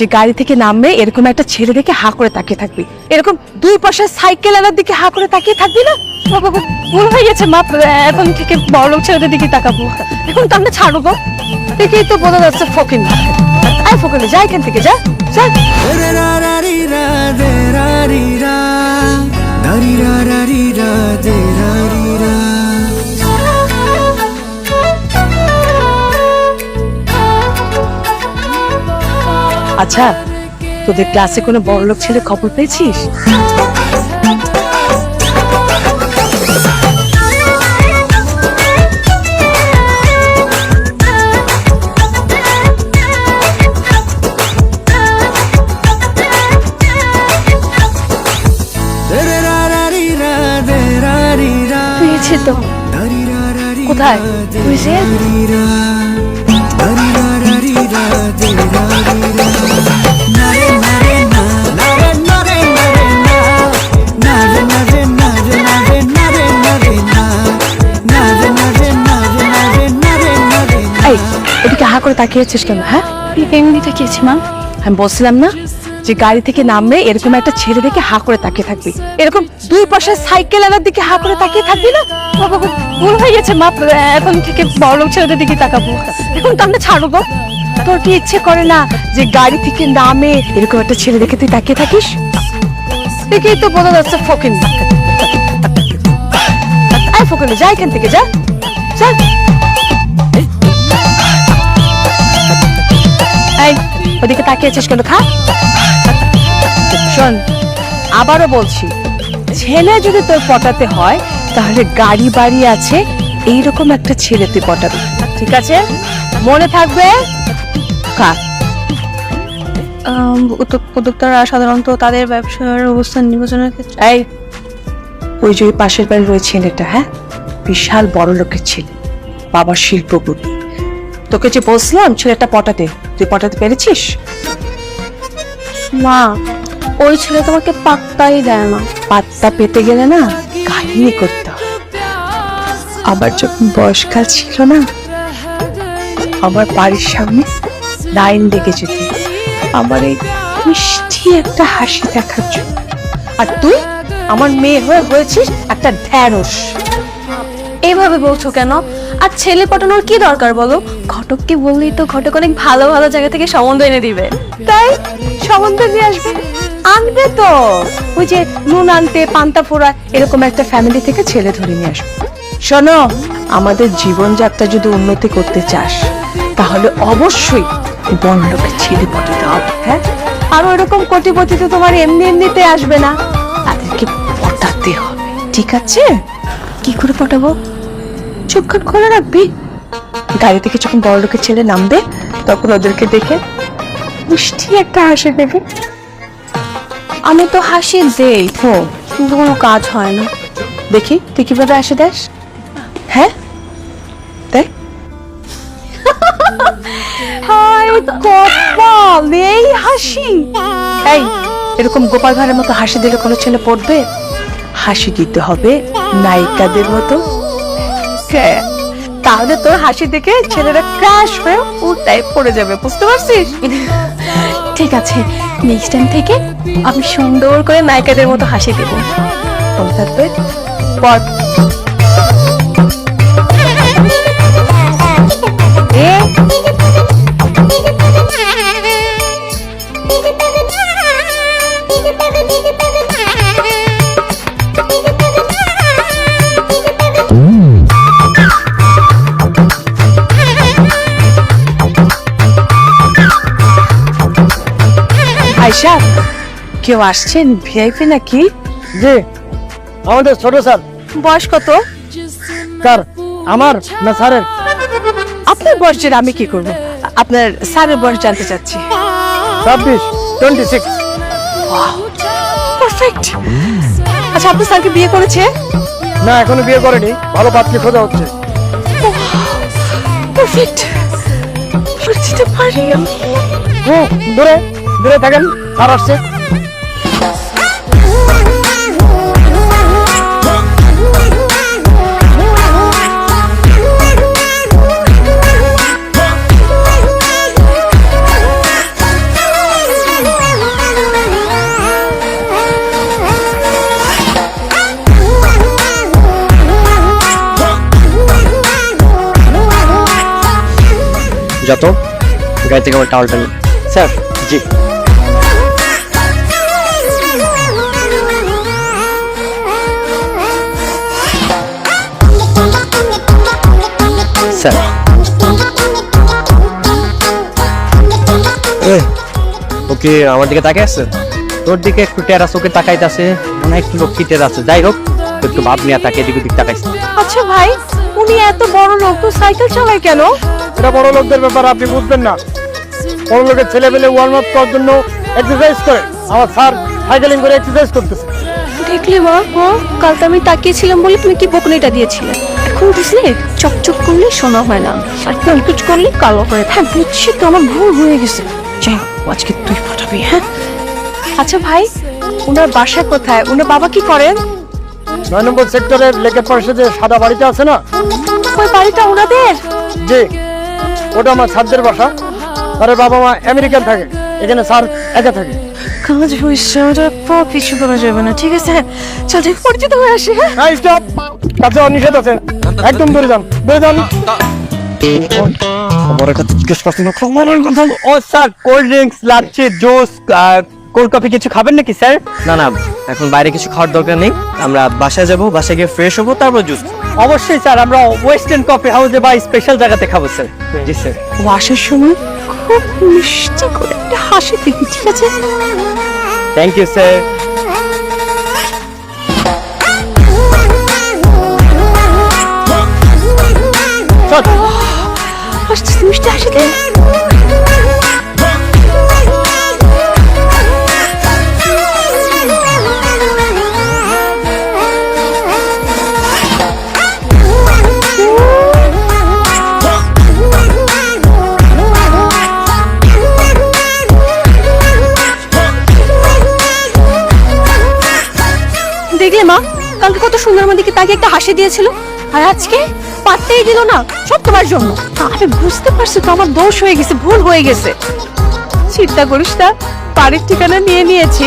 যে গাড়ি থেকে নামবে এরকম একটা ছেলে দেখে হা করে তাকিয়ে থাকবি। এরকম দুই পাশে সাইকেল আনার দিকে হা করে তাকিয়ে থাকবি না? ভুল হয়ে গেছে এখন থেকে বড় ছেলেদের দিকে তাকাবো। এখন তো আমরা ছাড়বো। দেখেই তো বোঝা যাচ্ছে ফকিন আয় ফকিন যা এখান থেকে, যা যা। আচ্ছা তোদের ক্লাসে কোনো বড় লোক ছেলে খবর পেয়েছিস? পেয়েছি তো। কোথায়? তুই হা করে তাকিয়ে আছিস কেন হ্যাঁ? এমনি তাকিয়েছি মা। আমি বলছিলাম না যে গাড়ি থেকে নামবে এরকম একটা ছেলে দেখে হা করে তাকিয়ে থাকবি। এরকম দুই পাশে সাইকেল আনার দিকে হা করে তাকিয়ে থাকবি না? ভুল হয়ে গেছে মা। এখন থেকে বড় লোক ছেলেদের দিকে তাকাবো। এখন তো আমরা ছাড়বো তোর কি ইচ্ছে করে না যে গাড়ি থেকে নামে এরকম একটা ছেলে দেখে তুই তাকিয়ে থাকিস? দেখেই তো বোঝা যাচ্ছে ফকিন ফকিন যা এখান থেকে যা। ওদিকে তাকিয়ে আছিস কেন খা। শোন আবারও বলছি ছেলে যদি তোর পটাতে হয় তাহলে গাড়ি বাড়ি আছে এইরকম একটা ছেলে তুই পটাবি। ঠিক আছে? মনে থাকবে? খা। উদ্যোক্তারা সাধারণত তাদের ব্যবসার অবস্থান নির্বাচনের ক্ষেত্রে এই ওই যে পাশের বাড়ির ওই ছেলেটা হ্যাঁ? বিশাল বড় লোকের ছেলে বাবার শিল্পপতি। তোকে যে বলছিলাম ছেলেটা পটাতে তুই পটাতে পেরেছিস? মা ওই ছেলে তোমাকে পাত্তাই দেয় না। পাত্তা পেতে গেলে না কাহিনী করতে আবার যখন বয়সকাল ছিল না আমার বাড়ির সামনে লাইন লেগে যেত। আমার এই মিষ্টি একটা হাসি দেখার জন্য। আর তুই আমার মেয়ে হয়ে হয়েছিস একটা ঢ্যাঁড়স। এইভাবে বলছো কেন? আর ছেলে পটানোর কি দরকার বলো? ঘটককে বললেই তো ঘটক অনেক ভালো ভালো জায়গা থেকে সম্বন্ধ এনে দিবে। তাই সম্বন্ধ নিয়ে আসবে? আনবে তো। ওই যে নুন আনতে, পান্তা ফোড়া এরকম একটা ফ্যামিলি থেকে ছেলে ধরে নিয়ে আসবে। শোনো, আমাদের জীবনযাত্রা যদি উন্নতি করতে চাস, তাহলে অবশ্যই বড় লোকের ছেলে পটাতে হবে হ্যাঁ? আর ওইরকম কোটিপতি তো তোমার এমনি এমনিতে আসবে না। তাদেরকে পটাতে হবে, ঠিক আছে? কি করে পটাবো? চোখখান খোলা রাখবি। গাড়ি থেকে যখন বড় লোকের ছেলে নামবে তখন ওদেরকে দেখে মিষ্টি একটা হাসি দেবে। আমি তো হাসি দেই হো কিন্তু কোনো কাজ হয় না। দেখি তুই কীভাবে আসে দেস? হ্যাঁ? দেখ। এই হাসি। এই এরকম গোপাল ভাঁড়ের মতো হাসি দিলে কোনো ছেলে পড়বে? হাসি দিতে হবে নায়িকাদের মতো। হ্যাঁ তাহলে তোর হাসি দেখে ছেলেরা ক্রাশ হয়ে উল্টায় পড়ে যাবে বুঝতে পারছিস? ঠিক আছে নেক্সট টাইম থেকে আমি সুন্দর করে নায়িকাদের মতো হাসি দেবো। তোর থাকবে? কেউ আসছেন ভিআইপি নাকি? জি আমাদের ছোট স্যার। বয়স কত? স্যার আমার না স্যারের? আপনার বয়স জেনে আমি কি করব? আপনার স্যারের বয়স জানতে চাচ্ছি। ছাব্বিশ টোয়েন্টি সিক্স পারফেক্ট আচ্ছা আপনার স্যারকে বিয়ে করেছে? না এখনও বিয়ে করেনি। ভালো পাত্রী খোঁজা হচ্ছে। পারফেক্ট পরিচিত পারি আমি। দূরে দূরে থাকেন স্যার আসছে। যত। গাড়ি থেকে আমার টাওয়ালটা নিই স্যার, জি। ওকে আমার দিকে তাকাই আছে? তোর দিকে একটু টেরাস ওকে তাকাইতেছে মনে হয় একটু লক্ষ্মী টেরাস যাই হোক, একটু ভাব নিয়ে তাকে এদিক ওদিক তাকাইছে। আচ্ছা ভাই, উনি এত বড় লোক তো সাইকেল চালায় কেন? এটা বড় লোকদের ব্যাপার আপনি বুঝবেন না। বড় লোকের ছেলে পেলে ওয়ার্ম আপ করার জন্য এক্সারসাইজ করে। আমার স্যার সাইকেলিং করে এক্সারসাইজ করতেছে। দেখলে মা ও কাল তো আমি তাকিয়েছিলাম বলে তুমি কি বকুনিটা দিয়েছিলে? এখন বুঝলে চকচক করলে শোনা হয় না। আর কুচকুচ করলে কালো করে হ্যাঁ বুঝছি তো আমার ভুল হয়ে গেছে। যাই আজকে তুই পাঠাবি হ্যাঁ? আচ্ছা ভাই ওনার বাসা কোথায়? ওনার বাবা কি করেন? নয় নম্বর সেক্টরের লেকের পাশে যে সাদা বাড়িটা আছে না? ওই বাড়িটা ওনাদের জি। ওটা আমার স্যারদের বাসা। স্যারের বাবা মা আমেরিকান থাকে এখানে স্যার একা থাকে। কাজ হয়েছে ওটা পর পিছু করা যাবে না ঠিক আছে? চল ঠিক পরিচিত হয়ে আসি হ্যাঁ? স্টপ কাছে নিষেধ আছে। একদম দূরে যান দূরে যান। খবরের কথা জিজ্ঞেস করছি না খবরের কথা। ও sir cold drinks lassi juice cold coffee কিছু খাবেন নাকি স্যার? না না এখন বাইরে কিছু খাওয়ার দরকার নেই। আমরা বাসায় যাব বাসায় গিয়ে ফ্রেশ হব তারপর জুস অবশ্যই স্যার আমরা ওয়েস্টার্ন কফি হাউসে বা স্পেশাল জায়গাতে খাব স্যার। জি স্যার। ও আসার সময় খুব মিষ্টি করে একটা হাসি দিবি ঠিক আছে? থ্যাংক ইউ স্যার হাসতে মিষ্টি হাসি দে তাকে একটা হাসি দিয়েছিল, আর আজকে পারতেই দিল না, সব তোমার জন্য। আমি বুঝতে পারছি তো, আমার দোষ হয়ে গেছে, ভুল হয়ে গেছে। চিন্তা করিস না, বাড়ির ঠিকানা নিয়ে নিয়েছি।